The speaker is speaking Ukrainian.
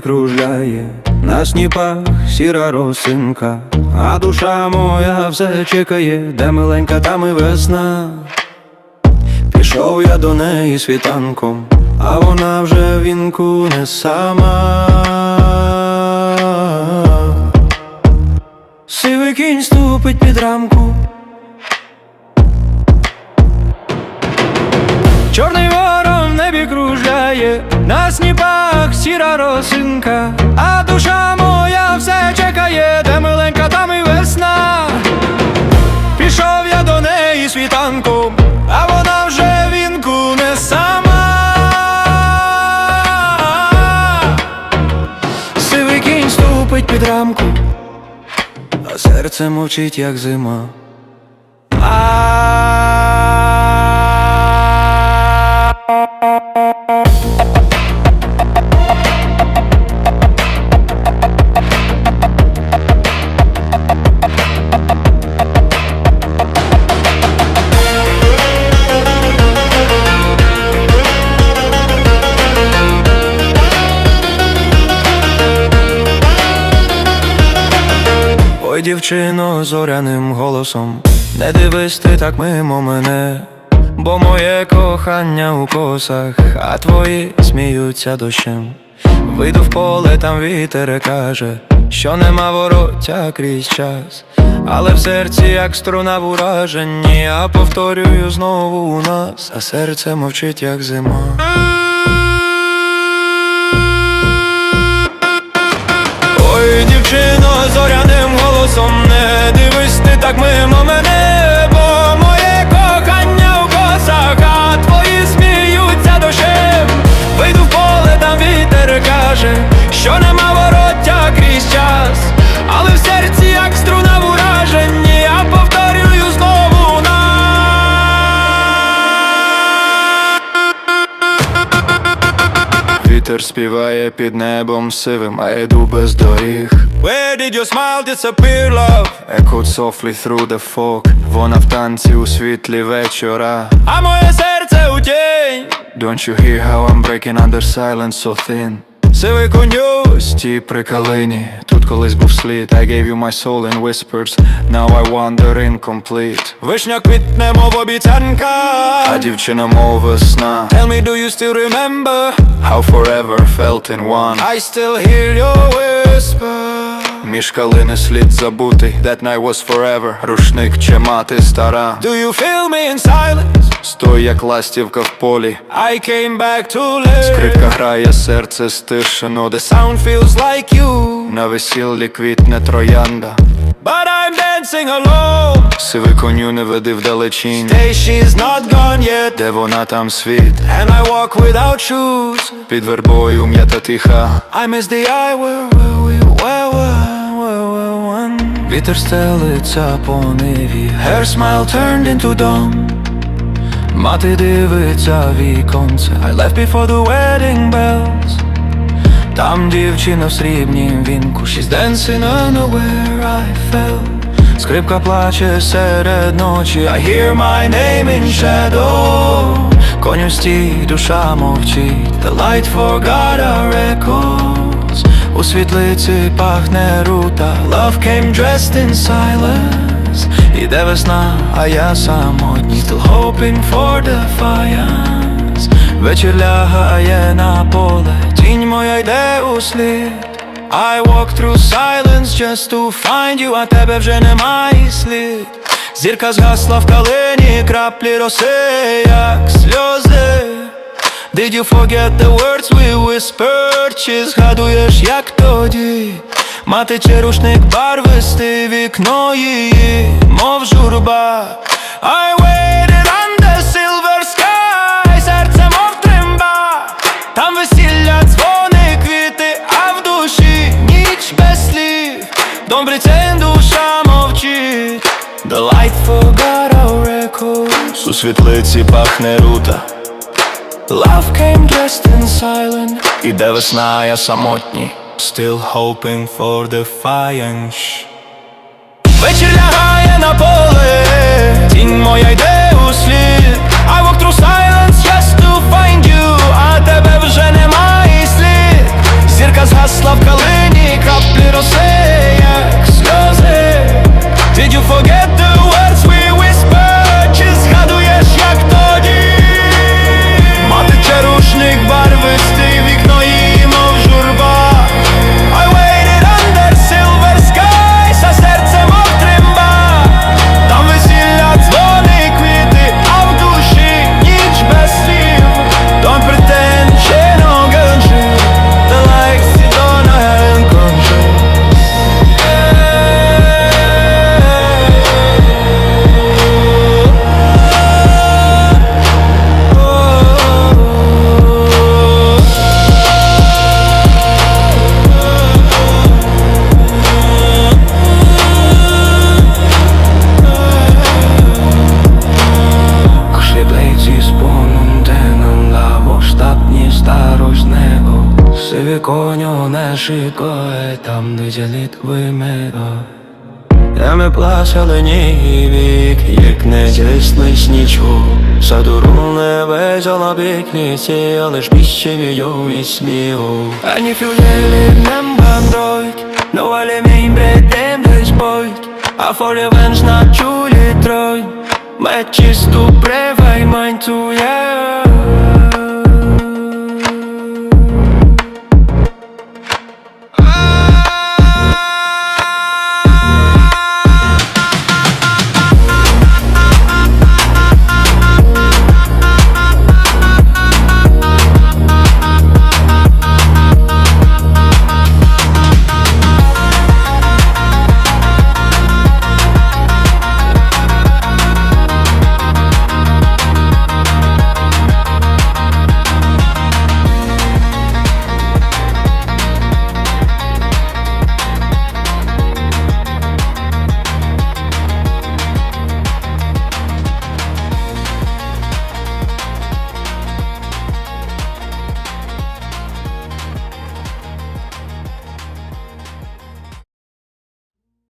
небі на сніпах сіра росинка, а душа моя все чекає, де миленька, там і весна. Пішов я до неї світанком, а вона вже в вінку не сама. Сивий кінь ступить під рамку. Чорний ворон в небі кружляє, на сніпах сіра росинка, а душа моя все чекає, де миленька, там і весна. Пішов я до неї світанком, а вона вже вінку не сама. Сивий кінь ступить під рамку, а серце мовчить, як зима. А Ой, дівчино, зоряним голосом, не дивись ти так мимо мене, бо моє кохання у косах, а твої сміються дощем. Вийду в поле, там вітер каже, що нема вороття крізь час, але в серці, як струна в ураженні, я повторюю знову у нас, а серце мовчить, як зима. Ой, дівчино, зоряним голосом не дивись ти так мимо мене, бо моє кохання у косах, а твої сміються дощем. Вийду в поле, там вітер каже, що нема Вітер співає під небом сивим, а йду без доріг. Where did your smile disappear, love? Echoed softly through the fog Вона в танці у світлі вечора А моє серце у тінь Don't you hear how I'm breaking under silence so thin Сивий коню, стій при калині Тут колись був слід I gave you my soul in whispers Now I wander incomplete Вишня квітне, мов обіцянка А дівчина, мов весна Tell me, do you still remember How forever felt in one I still hear your whisper Між калини слід забутий That night was forever. Рушник чи мати стара. Do you feel me in silence? Стой, як ластівка в полі. I came back to live. Скрипка грає, серце стишено The sound feels like you. На весіллі квітне троянда. But I'm dancing alone. Сивий коню не веди вдалечінь. Stay, she's not gone yet. Де вона там світ? And I walk without shoes. Під вербою м'ята тиха. I miss the eye where, Вітер стелиться по ниві Her smile turned into dawn Мати дивиться віконце I left before the wedding bells Там дівчина в срібнім вінку She's dancing unaware I fell Скрипка плаче серед ночі I hear my name in shadow Коню стій, душа мовчить The light forgot our echoes У світлиці пахне рута. Love came dressed in silence. Іде весна, а я самотній. Still hoping for defiance. Вечір лягає на поле. Тінь моя йде у слід. I walk through silence just to find you А тебе вже немає слід. Зірка згасла в калині, краплі роси, як сльози Did you forget the words we whispered? Чи згадуєш, як тоді? Мати чи рушник барвисти вікно її, мов журба. I waited under silver sky Серце мов тремба Там весілля, дзвони, квіти, а в душі ніч без слів. Don't pretend душа мовчить. The light forgot our echoes У світлиці пахне рута Love came dressed in silence. Іде весна, я самотній. Still hoping for defiance Вечір лягає на поле. Тінь моя йде у слід shikoj tam në gjellit kuj me do Ja me plash ale një vik Jek në gjesht në ish një qu Sa durun e veç alla bik një si Ale shpish që vi jo ismi ho A një fjullelit në mbandrojt Në